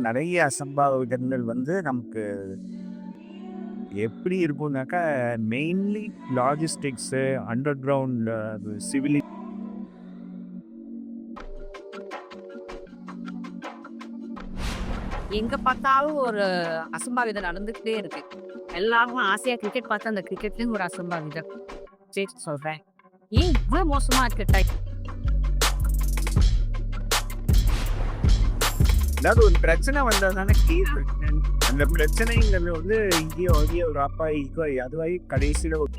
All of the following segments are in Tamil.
நிறைய அசம்பாவிதங்கள் வந்து நமக்கு எப்படி இருக்கும்னாக்கா மெயின்லி லாஜிஸ்டிக்ஸு அண்டர் கிரவுண்ட் சிவிலி எங்க பார்த்தாலும் ஒரு அசம்பாவிதம் நடந்துகிட்டே இருக்கு. எல்லாரும் ஆசையா கிரிக்கெட் பார்த்தா அந்த கிரிக்கெட்லயும் ஒரு அசம்பாவிதம். சொல்றேன். ஏன் இவ்வளவு மோசமா இருக்கு? டைம் ஏதாவது ஒரு பிரச்சனை வந்தால் தானே தீர்வு அந்த பிரச்சனைங்கிறது வந்து இங்கேயோ அங்கேயோ ஒரு அப்பா இங்கோ அதுவாகி கடைசியில் ஒரு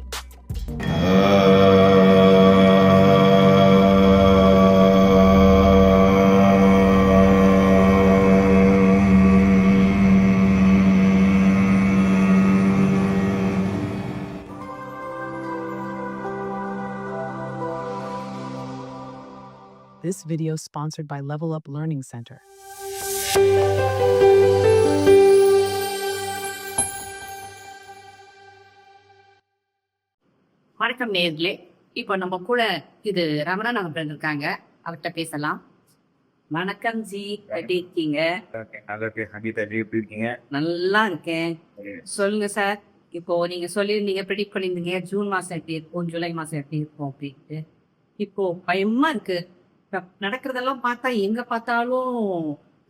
This video sponsored by Level Up Learning Center. வணக்கம் நேர்களே. இப்போ நம்ம கூட இது ரமணன் அவர்கள் இருக்காங்க. அவர்கிட்ட பேசலாம். வணக்கம் ஜி. எப்படி இருக்கீங்க? நல்லா இருக்கேன். சொல்லுங்க சார். இப்போ நீங்க சொல்லியிருந்தீங்க ப்ரெடிக்ட் பண்ணியிருந்தீங்க ஜூன் மாசம் எப்படி இருக்கும் ஜூலை மாசம் எப்படி இருக்கும் அப்படின்ட்டு. இப்போ பயமா இருக்கு. நடக்கிறதெல்லாம் பார்த்தா எங்க பார்த்தாலும்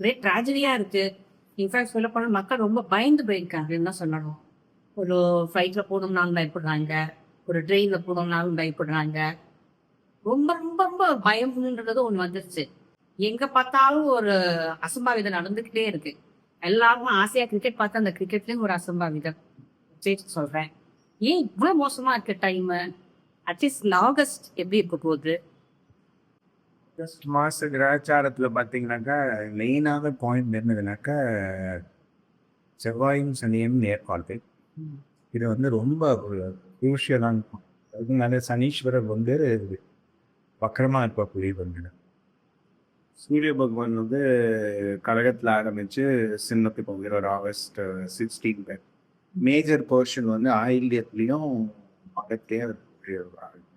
ஒரே ட்ராஜடியா இருக்கு. இன்ஃபேக்ட் சொல்ல போனால் மக்கள் ரொம்ப பயந்து போயிருக்காங்கன்னு தான் சொல்லணும்? ஒரு ஃப்ளைட்டில் போகணும்னாலும் பயப்படுறாங்க. ஒரு ட்ரெயினில் போகணும்னாலும் பயப்படுறாங்க. ரொம்ப ரொம்ப ரொம்ப பயம்ன்றது ஒன்று வந்துருச்சு. எங்க பார்த்தாலும் ஒரு அசம்பாவிதம் நடந்துகிட்டே இருக்கு. எல்லாரும் ஆசையா கிரிக்கெட் பார்த்தா அந்த கிரிக்கெட்லயும் ஒரு அசம்பாவிதம். சரி சொல்றேன். ஏன் இவ்வளவு மோசமா இருக்கு டைம் அட்லீஸ்ட் ஆகஸ்ட் எப்படி இருக்க போகுது? ஆகஸ்ட் மாத கிராச்சாரத்தில் பார்த்தீங்கன்னாக்கா மெயினான பாயிண்ட் என்னதுனாக்கா செவ்வாயும் சனியும் நேர்கால்கள் இது வந்து ரொம்ப ஒரு point. அதனால சனீஸ்வரர் வந்து வக்கரமாக இருக்கக்கூடிய வந்து சூரிய பகவான் வந்து கழகத்தில் ஆரம்பித்து சின்னத்துக்கு போகிற ஆகஸ்ட் சிக்ஸ்டீன் மேஜர் போர்ஷன் வந்து ஆயில்யத்துலேயும் மகத்தையும் இருக்கக்கூடிய ஒரு.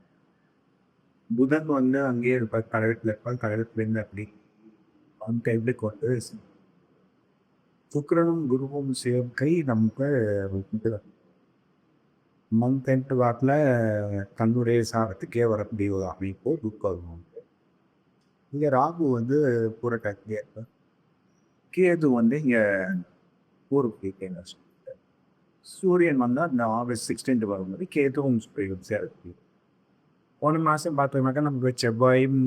புதன் வந்து அங்கேயே இருப்பார். கழகத்தில் இருப்பார். கழகத்துலேருந்து அப்படி. அவன் எப்படி கொண்டு சுக்கரனும் குருவும் சேர்க்கை நமக்கு மந்த் எண்ட் வாக்கில் தன்னுடைய சாரத்துக்கே வரக்கூடிய ஒரு அமைப்பு துக்கம் இங்கே ராகு வந்து புரட்டாக்கே இருப்பார். கேது வந்து இங்கே ஊருக்கு கேங்க சூரியன் வந்தால் இந்த ஆகஸ்ட் சிக்ஸ்டீன்த் வரும்போது கேதுவும் சூரியன் போன மாதம் பார்த்தோம்னாக்கா நமக்கு செவ்வாயும்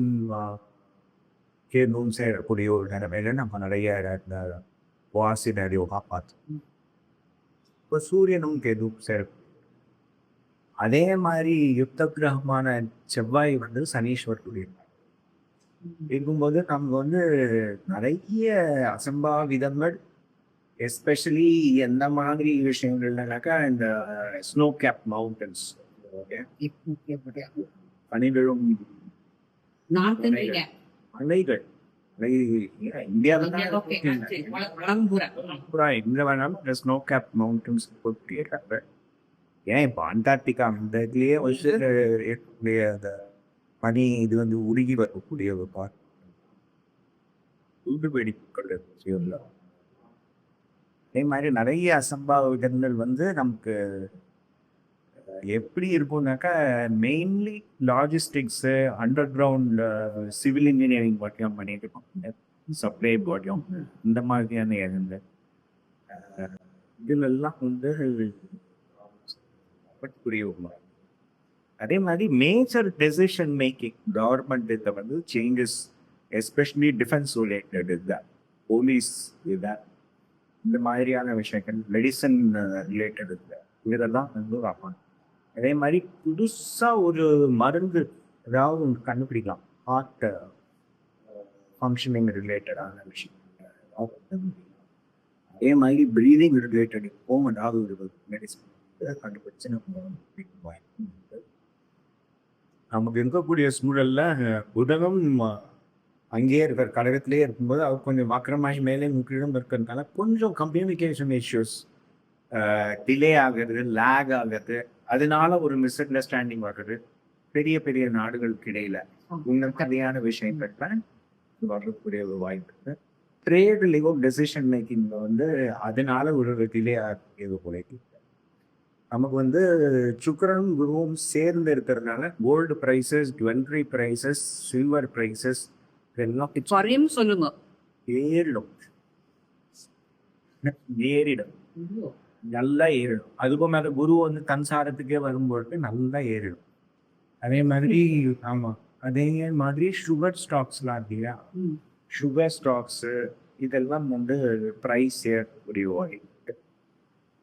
கேதுவும் சேரக்கூடிய ஒரு நிலைமையில நம்ம நிறைய வாசி நிறைய பார்த்தோம். இப்போ சூரியனும் கேதுவும் சேர அதே மாதிரி யுத்த கிரகமான செவ்வாய் வந்து சனீஸ்வரத்துடைய இருக்கும்போது நமக்கு வந்து நிறைய அசம்பாவிதங்கள் எஸ்பெஷலி எந்த மாதிரி விஷயங்கள்னாக்கா இந்த ஸ்னோ கேப் மவுண்டன்ஸ் பூரா மவுண்டன்ஸ் போட்டிருக்காங்க ஏன் இப்போ அண்டார்டிகா அந்த இதுலேயே வந்து இருக்கக்கூடிய அந்த பனி இது வந்து உருகி வரக்கூடிய ஒரு செய்யல அதே மாதிரி நிறைய அசம்பாவிதங்கள் வந்து நமக்கு எப்படி இருக்கும்னாக்கா mainly logistics under ground civil engineering பாட்டியும் பண்ணிட்டு இருக்கோம். சப்ளை பாட்டியும் இந்த மாதிரியான இடங்கள் இதுலெல்லாம் வந்து புரிய அதே மாதிரி மேஜர் டெசிஷன் மேக்கிங் கவர்மெண்ட் இதை வந்து சேஞ்சஸ் எஸ்பெஷலி டிஃபென்ஸ் ரிலேட்டட் இதுதான் போலீஸ் இதுதான் இந்த மாதிரியான விஷயங்கள் மெடிசன் ரிலேட்டட் இல்லை இதெல்லாம் வந்து பார்க்கணும் அதே மாதிரி புதுசாக ஒரு மருந்து ஏதாவது ஒன்று கண்டுபிடிக்கலாம். ஹார்ட் ஃபங்க்ஷனிங் ரிலேட்டடான விஷயம். அதே மாதிரி ப்ரீதிங் ரிலேட்டட் ஹோம் ஏதாவது ஒரு மெடிசன் கண்டுபிடிச்சு நம்ம நமக்கு இருக்கக்கூடிய சூழலில் புதகம் அங்கேயே இருக்கிற கழகத்திலே இருக்கும்போது அவர் கொஞ்சம் வக்கரமாகி மேலே முக்கியம் இருக்கிறதுனால கொஞ்சம் கம்யூனிகேஷன் இஷ்யூஸ் டிலே ஆகிறது லேக் ஆகிறது அதனால ஒரு மிஸ் அண்டர்ஸ்டாண்டிங் வர்றது. பெரிய பெரிய நாடுகளுக்கு இடையில இந்த மாதிரியான விஷயங்கள்ல வரக்கூடிய ஒரு வாய்ப்பு ட்ரேட்லேயும் டெசிஷன் மேக்கிங்கில் வந்து அதனால ஒரு டிலே ஆகியது போல நமக்கு வந்து சுக்கரனும் குருவும் சேர்ந்து இருக்கிறதுனால gold prices jewellery prices silver prices இதெல்லாம் குறையும் சொல்லுங்க. ஏறிடும். ஏறிடும் நல்லா ஏறிடும். அதுக்கும் மேலே குரு வந்து தன் சாரத்துக்கே வரும்பொழுது நல்லா ஏறிடும். அதே மாதிரி ஆமாம் அதே மாதிரி சுகர் ஸ்டாக்ஸ்லாம் இல்லையா. சுகர் ஸ்டாக்ஸு இதெல்லாம் வந்து ப்ரைஸ் ஏறக்கூடிய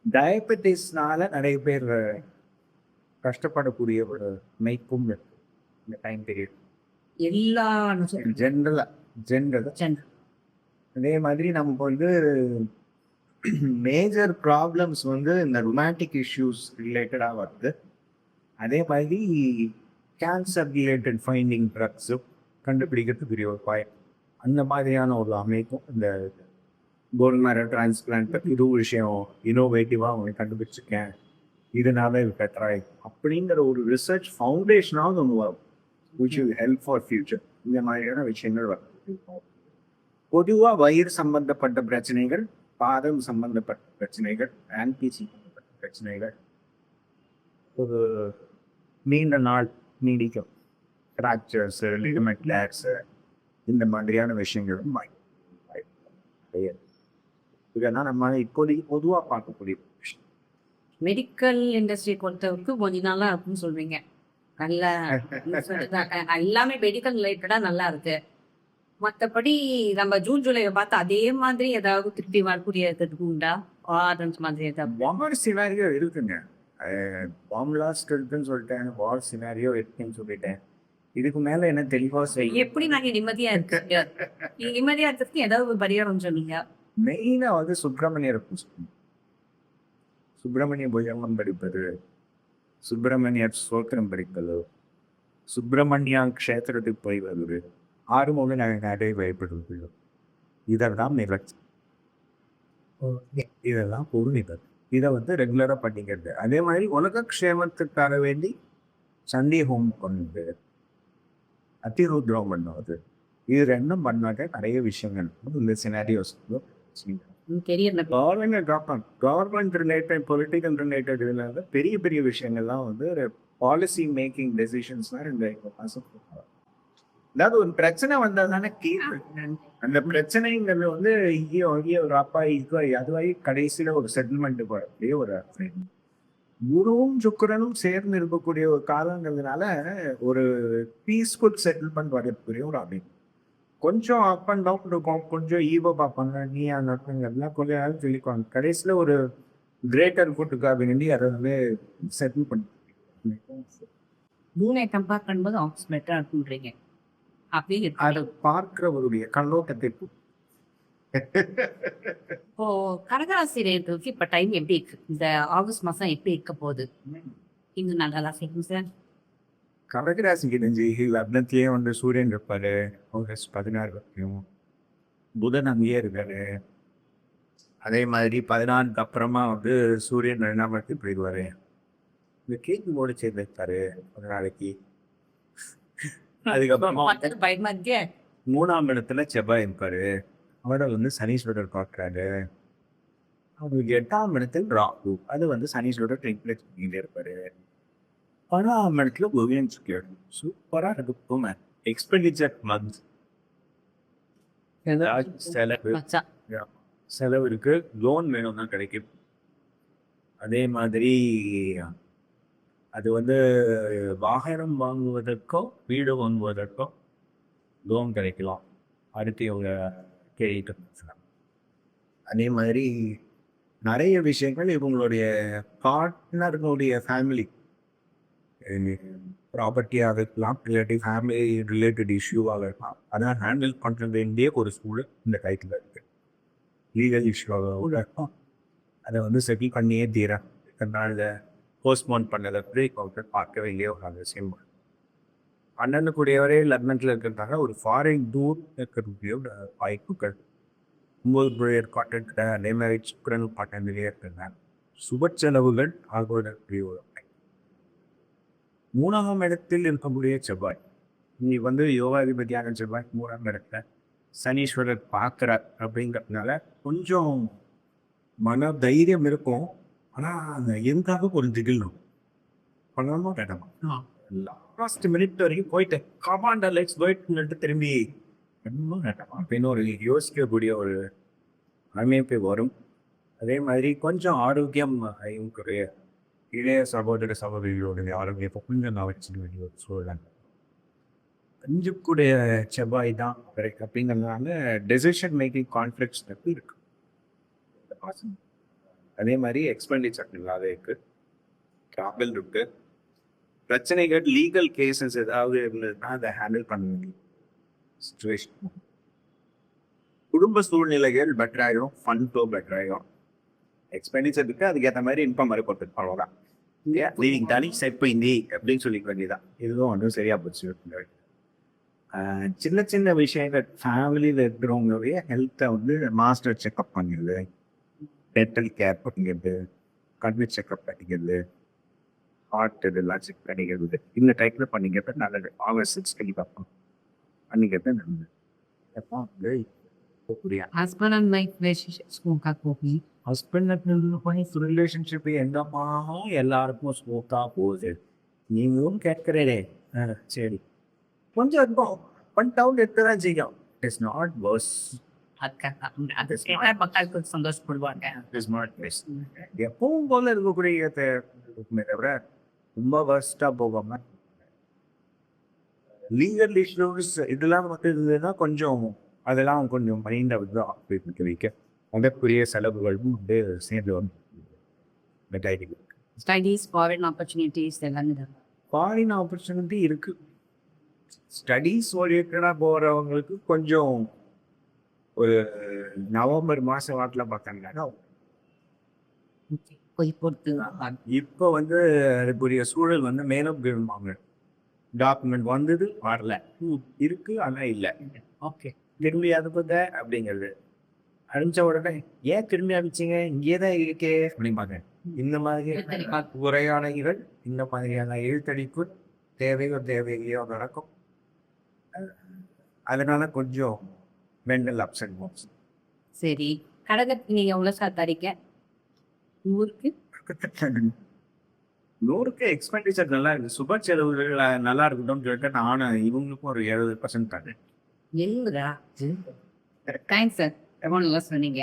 டயபெட்டிஸ்னால நிறைய பேர் கஷ்டப்படக்கூடிய ஒரு மெய்க்கும் இருக்கு. இந்த டைம் பீரியட் எல்லா ஜென்ரலாக ஜென்ரலாக ஜென்ரல் அதே மாதிரி நமக்கு வந்து மேஜர் ப்ராப்ளம்ஸ் வந்து இந்த ரொமான்டிக் இஷ்யூஸ் ரிலேட்டடாக வருது. அதே மாதிரி கேன்சர் ரிலேட்டட் ஃபைண்டிங் ட்ரக்ஸும் கண்டுபிடிக்கிறது பெரிய ஒரு பயம். அந்த மாதிரியான ஒரு அமைப்பும் இந்த போன் டிரான்ஸ்பிளான்ட் பற்றி இது ஒரு விஷயம் இனோவேட்டிவாக அவங்க கண்டுபிடிச்சிருக்கேன். இதனால இது பெட்டராக அப்படிங்கிற ஒரு ரிசர்ச் ஃபவுண்டேஷனாவது ஒன்று வரும். Which will help for future இந்த மாதிரியான விஷயங்கள் வரும். பொதுவாக வயிறு சம்பந்தப்பட்ட பிரச்சனைகள் பாதம் சம்பந்தப்பட்ட பிரச்சனைகள் சம்பந்தப்பட்ட பிரச்சனைகள். ஒரு நீண்ட நாள் நீடிக்கும். ஃப்ராக்சர்ஸ் லிகமெண்ட் லேக்ஸ் இந்த மாதிரியான விஷயங்களும். இதெல்லாம் நம்ம இப்போதைக்கு பொதுவாக பார்க்கக்கூடிய விஷயம். மெடிக்கல் இண்டஸ்ட்ரி பொறுத்தவரைக்கும் கொஞ்ச நாளா இருக்குன்னு சொல்றீங்க நல்ல எல்லாமே மெடிக்கல் ரிலேட்டடா நல்லா இருக்கு. மத்தபடி நம்ம ஜூன் ஜூலையை பார்த்து அதே மாதிரி ஏதாவது திருப்பி வரக்கூடியதுக்கு உண்டா? ஆரன்ஸ் மாதிரி ஏதாவது? வார் சினாரியோ இருக்குங்க. பாம் லாஸ்ட் இருக்குன்னு சொல்லிட்டேன் வார் சினாரியோ இருக்குன்னு சொல்லிட்டேன். இதுக்கு மேல என்ன தெளிவா செய்ய எப்படி நாங்க நிம்மதியா இருக்கு நீங்க நிம்மதியா இருக்கிறதுக்கு ஏதாவது பரிகாரம் சொன்னீங்க மெயினா வந்து சுப்பிரமணியரை பூஜை சுப்பிரமணிய புஜங்கம் படிப்பது சுப்பிரமணியர் சோத்திரம் படிப்பது சுப்பிரமணியா க்ஷேத்திரத்துக்கு போய் வருவது. ஆறுமுக நிறைய வழிபடுவது இதெல்லாம் நிகழ்ச்சி. இதெல்லாம் பொருளிதழ் இதை வந்து ரெகுலராக பண்ணிக்கிறது. அதே மாதிரி உலக க்ஷேமத்துக்காக வேண்டி ஹோம் பண்ணுது அத்திருத்ரம் பண்ணுவது. இது ரெண்டும் பண்ணாக்க நிறைய விஷயங்கள் இந்த scenarios government government related political related இதில் பெரிய பெரிய விஷயங்கள்லாம் வந்து பாலிசி மேக்கிங் டெசிஷன்ஸ்லாம் இந்த மாதம் அதாவது ஒரு பிரச்சனை வந்தால் தானே தீர்வு? அந்த பிரச்சனைங்கிறது வந்து இங்கேயோ அங்கேயோ ஒரு அப்பா இருக்கோ அதுவாகி கடைசியில் ஒரு செட்டில்மெண்ட் போகக்கூடிய ஒரு குருவும் சுக்கரனும் சேர்ந்து இருக்கக்கூடிய ஒரு காலங்கிறதுனால ஒரு பீஸ்ஃபுல் செட்டில்மெண்ட் வரக்கூடிய ஒரு அமைப்பு கொஞ்சம் அப் அண்ட் டவுன் இருக்கும். கொஞ்சம் ஈவோ பார்ப்பாங்க. நீ நடத்துங்கிறதுலாம் கொஞ்ச நேரம் சொல்லிக்குவாங்க. கடைசியில் ஒரு கிரேட்டர் ஃபுட்டுக்காக வேண்டி அதை வந்து செட்டில் பண்ணி ஜூனை கம்பேர் பண்ணும்போது ஆஃபீஸ் பெட்டரா இருக்குன்றீங்க அப்படி அதை பார்க்கிறவருடைய கண்ணோட்டத்தை இப்போ கடகராசிரியர்களுக்கு இப்ப டைம் எப்படி இருக்கு? இந்த ஆகஸ்ட் மாசம் எப்படி இருக்க போகுது? இன்னும் நல்லா செய்யும் சார் கடகராசிக்கு தெரிஞ்சு லக்னத்திலேயே வந்து சூரியன் இருப்பாரு. ஆகஸ்ட் பதினாறு வரைக்கும் புதன் அங்கேயே இருக்காரு. அதே மாதிரி பதினாறுக்கு அப்புறமா வந்து சூரியன் ரெண்டாம் இடத்துக்கு போயிடுவாரு. இந்த கேக்கு ஓடி சேர்ந்து இருப்பாரு. ஒரு நாளைக்கு. அதுக்கப்புறமா பயமா இருக்கே மூணாம் இடத்துல செவ்வாய் இருப்பாரு. அவரை வந்து சனீஸ்வரர் பார்க்குறாரு. அவங்களுக்கு எட்டாம் இடத்தில் ராகு. அது வந்து சனீஸ்வரர் ட்ரிங்க்லெட் பண்ணிட்டே இருப்பாரு. பன்னெண்டாம் இடத்துல கோவியன் சுக்கியோடு சூப்பராக இருக்கும். எக்ஸ்பெண்டிச்சர் மந்த் செலவு. செலவு இருக்கு. லோன் வேணும்னா கிடைக்கும். அதே மாதிரி அது வந்து வாகனம் வாங்குவதற்கோ வீடு வாங்குவதற்கோ லோன் கிடைக்கலாம். அடுத்து இவங்க கேட்டு பேசலாம். அதே மாதிரி நிறைய விஷயங்கள் இவங்களுடைய பார்ட்னர்களுடைய ஃபேமிலி ப்ராப்பர்ட்டியாக இருக்கலாம் ரிலேட்டிவ் ஃபேமிலி ரிலேட்டட் இஷ்யூவாக இருக்கலாம். அதான் ஹேண்டில் பண்ணுற வேண்டிய ஒரு சூழல் இந்த டைத்தில் இருக்கு. லீகல் இஷ்யூவாகவும் இருக்கும் அதை வந்து செட்டில் பண்ணியே தீர இதனால் போஸ்ட்போன் பண்ணதை பிரேக் அவுட்டை பார்க்க வேண்டிய ஒரு அவசியம் அண்ணனுக்குடையவரே லண்டனில் இருக்கிறதால ஒரு ஃபாரின் டூர் இருக்கக்கூடிய ஒரு வாய்ப்புகள். ஒன்பது புழையர் காட்டத்தில் அதே மாதிரி சுக்கரன் பாட்டத்திலேயே இருக்கிறதால சுப செலவுகள் ஆகுவதற்குரிய ஒரு மூணாம் இடத்தில் இருக்கக்கூடிய செவ்வாய். நீ வந்து யோகாதிபதியான செவ்வாய் மூணாம் இடத்துல சனீஸ்வரர் பார்க்குறார் அப்படிங்கிறதுனால கொஞ்சம் மன தைரியம் இருக்கும். ஆனால் அந்த எதுக்காக ஒரு திகில் பண்ணலாமா வேண்டாமா லாஸ்ட் மினிட் வரைக்கும் போயிட்டு கமாண்டா லெட்ஸ் போயிட்டு திரும்பி ரொம்ப வேண்டாமா அப்படின்னு ஒரு யோசிக்கக்கூடிய ஒரு அமைப்பு வரும். அதே மாதிரி கொஞ்சம் ஆரோக்கியம் குறைய இளைய சகோதர சகோதரிகளுடைய ஆரோக்கியத்தை கொஞ்சம் நான் வச்சுக்க வேண்டிய ஒரு சூழல். கொஞ்சக்கூடிய செவ்வாய் தான் அப்படிங்கிறதுனால டெசிஷன் மேக்கிங் கான்ஃப்ளிக்ஸ் இருக்கு. அதே மாதிரி எக்ஸ்பெண்டிச்சர் நல்லாவே இருக்கு. ட்ராவல் இருக்கு. பிரச்சனைகள் லீகல் கேசஸ் ஏதாவது இருந்ததுன்னா அதை ஹேண்டில் பண்ண சுச்சுவேஷன் குடும்ப சூழ்நிலைகள் பெட்டர் ஆயிடும் ஃபன் ஃப்ளோ பெட்டர் ஆயிடும் எக்ஸ்பெண்டிச்சர் இருக்கு அதுக்கேற்ற மாதிரி இன்கம் மாதிரி போட்டு அவ்வளோதான் லீவிங் தனி செட் போயிந்தி அப்படின்னு சொல்லிக்க வேண்டியதான் இதுவும் ஒன்றும் சரியா போச்சு. சின்ன சின்ன விஷயங்கள் ஃபேமிலியில் இருக்கிறவங்களுடைய ஹெல்த்தை வந்து மாஸ்டர் செக்அப் பண்ணிடுது. டென்டல் கேர் பண்ணிக்கிறது கல்வி செக்அப் பண்ணிக்கிறது ஹார்ட் இதெல்லாம் செக் பண்ணிக்கிறது. இந்த டைப்பில் பண்ணிக்கிறது நல்லது. ஆகஸ்ட் சிக்ஸ் கட்டி பார்ப்போம். பண்ணிக்கிறது நல்லது. எப்போ? வந்து ஹஸ்பண்ட் அண்ட் ஒய்ஃப் ரிலேஷன்ஷிப் போகும் ஹஸ்பண்ட் அண்ட் ஒய்ஃப் ரிலேஷன்ஷிப் என்னமா எல்லாருக்கும் ஸ்மூத்தாக போகுது. நீங்களும் கேட்கிறே. சரி. கொஞ்சம் இருக்கும். ஒன் டவுன் எடுத்து தான் செய்யும். நாட் பஸ் மக்களுக்கு சந்தோஷப்படுவாங்க எப்பவும் போல இருக்கக்கூடிய தவிர ரொம்ப வர்ஸ்டாக போகாம லீகல் இஷ்யூஸ் இதெல்லாம் மட்டும் இருந்ததுன்னா கொஞ்சம் அதெல்லாம் கொஞ்சம் மைண்டை வந்து ஆப்ரேட் வைக்க அதற்குரிய செலவுகளும் வந்து சேர்ந்து வந்து ஸ்டடீஸ் ஃபாரின் ஆப்பர்ச்சுனிட்டிஸ் எல்லாமே ஃபாரின் ஆப்பர்ச்சுனிட்டி இருக்கு ஸ்டடீஸ் ஓரியன்டாக போகிறவங்களுக்கு கொஞ்சம் ஒரு நவம்பர் மாதம் வாக்கில் பொறுத்து இப்போ வந்து அதுக்குரிய சூழல் வந்து மேலும் விரும்புவாங்க டாக்குமெண்ட் வந்தது வரல. இருக்கு ஆனால் இல்லை. ஓகே. திரும்பி அனுப்புங்க அப்படிங்கிறது. அனுப்பிச்ச உடனே ஏன் திரும்பி அனுப்பிச்சிங்க இங்கே தான் இருக்கே. அப்படிம்பாங்க இந்த மாதிரி உரையாடல்கள் இந்த மாதிரியான எழுத்தடிப்பு தேவையோ தேவையோ நடக்கும். அதனால கொஞ்சம் மென்டல் அப்செட் போச்சு சரி. கடகத்துக்கு நீங்க எவ்வளவு சார் தரீங்க ஊருக்கு நூறுக்கு எக்ஸ்பெண்டிச்சர் நல்லா இருக்கு. சுப செலவுகள் நல்லா இருக்கட்டும்னு சொல்லிட்டு நானும் இவங்களுக்கும் ஒரு எழுபது பர்சன்ட் தரேன். எழுதா தேங்க்ஸ் சார் எவ்வளோ சொன்னீங்க?